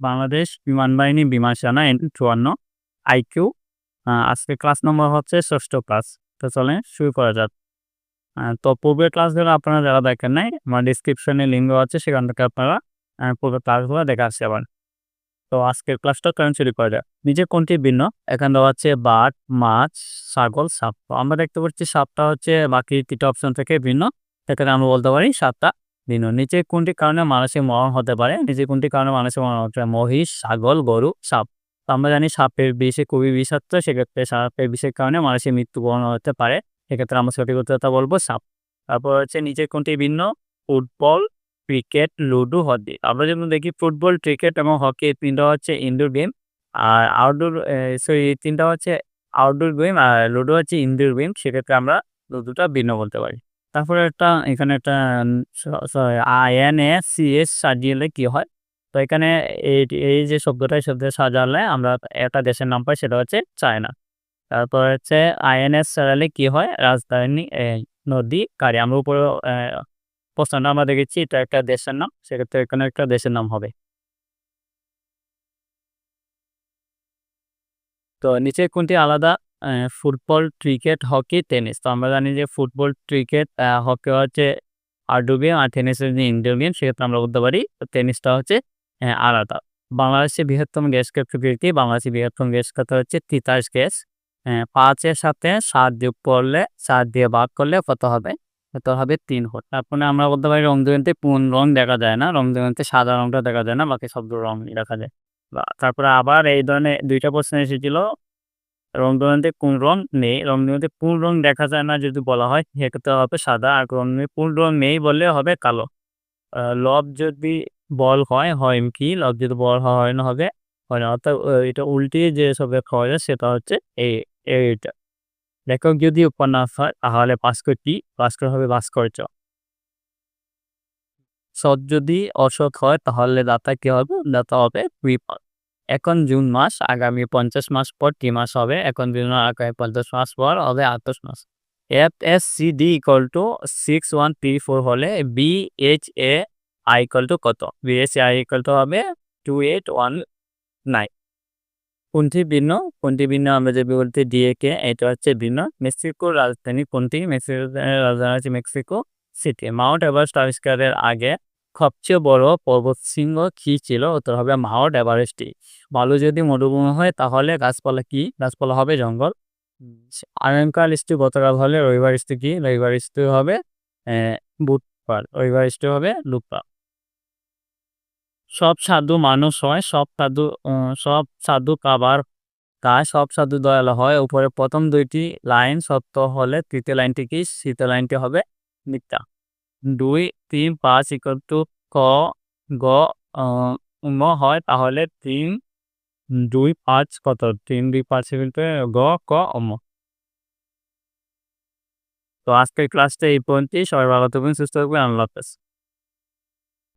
বাংলাদেশ বিমান বাহিনী বিমান সেনা এন চুয়ান্ন আইকিউ আজকে ক্লাস নম্বর হচ্ছে ষষ্ঠ ক্লাস। তো চলে শুরু করা যাক। তো পূর্বের ক্লাসগুলো আপনারা যারা দেখেন নাই, আমার ডিসক্রিপশনে লিঙ্ক আছে, সেখান থেকে আপনারা পূর্বের ক্লাসগুলো দেখে আসতে পারেন। তো আজকের ক্লাসটা কেমন শুরু করা যাক? নিচে কোনটি ভিন্ন? এখানে দেওয়া হচ্ছে বাট মাছ, ছাগল, সাপ। আমরা দেখতে পাচ্ছি সাপটা হচ্ছে বাকি তিনটা অপশন থেকে ভিন্ন। সেখানে আমরা বলতে পারি সাপটা ভিন্ন নিচে কোনটি কারণে মানুষের মরণ হতে পারে? নিচে কোনটি কারণে মানুষের মরণ হতে পারে? মহিষ, ছাগল, গরু, সাপ। আমরা জানি সাপের বিষে খুবই বিষাক্ত, সেক্ষেত্রে সাপের বিষের কারণে মানুষের মৃত্যুবরণ হতে পারে। সেক্ষেত্রে আমরা সঠিক উত্তরটা বলব সাপ। তারপর হচ্ছে নিচে কোনটি ভিন্ন? Football, cricket, ludo, hockey. আমরা যেমন দেখি ফুটবল, ক্রিকেট এবং হকি তিনটা হচ্ছে ইনডোর গেম আর আউটডোর সরি তিনটা হচ্ছে আউটডোর গেম আর লুডো হচ্ছে ইনডোর গেম সেক্ষেত্রে আমরা লুডোটা ভিন্ন বলতে পারি। তারপরে একটা এখানে একটা এন এ সি এস সাজিয়ে কি হয়? তো এখানে এই এই যে শব্দটা, এই শব্দে সাজালে আমরা একটা দেশের নাম পাই, সেটা হচ্ছে চায়না। তারপর হচ্ছে আইএনএস সারালে কি হয়? রাজধানী নদী কারি আমরা উপরে প্রশ্নটা আমরা দেখেছি, এটা একটা দেশের নাম, সেক্ষেত্রে এখানে একটা দেশের নাম হবে। তো নিচে কোনটি আলাদা? Football, cricket, hockey, tennis. তো আমরা জানি যে ফুটবল, ক্রিকেট হকি হচ্ছে গেম আর টেনিস হচ্ছে ইনডোর গেম। সেক্ষেত্রে আমরা বলতে পারি টেনিসটা হচ্ছে আলাদা। বাংলাদেশের বৃহত্তম গ্যাস ক্ষেত্র বাংলাদেশের বৃহত্তম গ্যাস ক্ষেত্র হচ্ছে? তিতাস গ্যাস। পাঁচের সাথে সাত যোগ করলে, সাত দিয়ে ভাগ করলে কত হবে? কত হবে? তিন হল। তারপরে আমরা বলতে পারি রং দুরন্তে কোন রং দেখা যায় না। রং দুরন্তে সাদা রংটা দেখা যায় না, বাকি সব রং দেখা যায়। তারপরে আবার এই ধরনের দুইটা প্রশ্ন এসেছিল রং দুরন্তে কোন রং নেই। রং দুরন্তে কোন রং দেখা যায় না যদি বলা হয়, সেক্ষেত্রে হবে সাদা। আর রং কোন রং নেই বললে হবে কালো। লব যদি বল হয় হয় কি? লব যদি বল হয় না হবে, হয় না। অর্থাৎ এটা উল্টিয়ে যে সব হয়ে যায়, সেটা হচ্ছে এই এইটা লেখক যদি উপন্যাস হয়, তাহলে ভাস্কর ভাস্করটি ভাস্কর হবে ভাস্কর্য সৎ যদি অসৎ হয়, তাহলে দাতা কি হবে? দাতা হবে বিপদ এখন জুন মাস, আগামী পঞ্চাশ মাস পর কি মাস হবে? এখন জুন, আগামী পঞ্চাশ মাস পর হবে আঠাশ মাস। F S C D equal to six one three four হলে B H A I equal to কত? B H A I equal to হবে টু এইট ওয়ান নাইন কোনটি ভিন্ন? কোনটি ভিন্ন? আমরা যে বলতে ডিএকে এটা হচ্ছে ভিন্ন। মেক্সিকোর রাজধানী কোনটি? মেক্সিকোর রাজধানী হচ্ছে মেক্সিকো সিটি। মাউন্ট এভারেস্ট আবিষ্কারের আগে সবচেয়ে বড় পর্বত শৃঙ্গ কি ছিল? উত্তর হবে মাউন্ট এভারেস্টই বালু যদি মরুভূমি হয়, তাহলে গাছপালা কি? গাছপালা হবে জঙ্গল। আগামীকাল স্টু গতকাল হলে রবিবার স্টু কি? রবিবার স্টু হবে বুধবার। রবিবার স্টু হবে লুকবার সব সাধু মানুষ হয়, সব সাধু সব সাধু কাবার গায়, সব সাধু দয়ালু হয়। উপরে প্রথম দুইটি লাইন, সত্য হলে তৃতীয় লাইনটি কি? তৃতীয় লাইনটি হবে মিথ্যা। দুই, তিন, পাঁচ ইকুয়াল টু ক, গ ম হয়। তাহলে তিন, দুই, পাঁচ কত? তিন, দুই, পাঁচ গ, ক অম তো আজকের ক্লাসটা এই পর্যন্তই। সবাই ভালো থাকবেন, সুস্থ থাকবেন, আল্লাহ হাফেজ।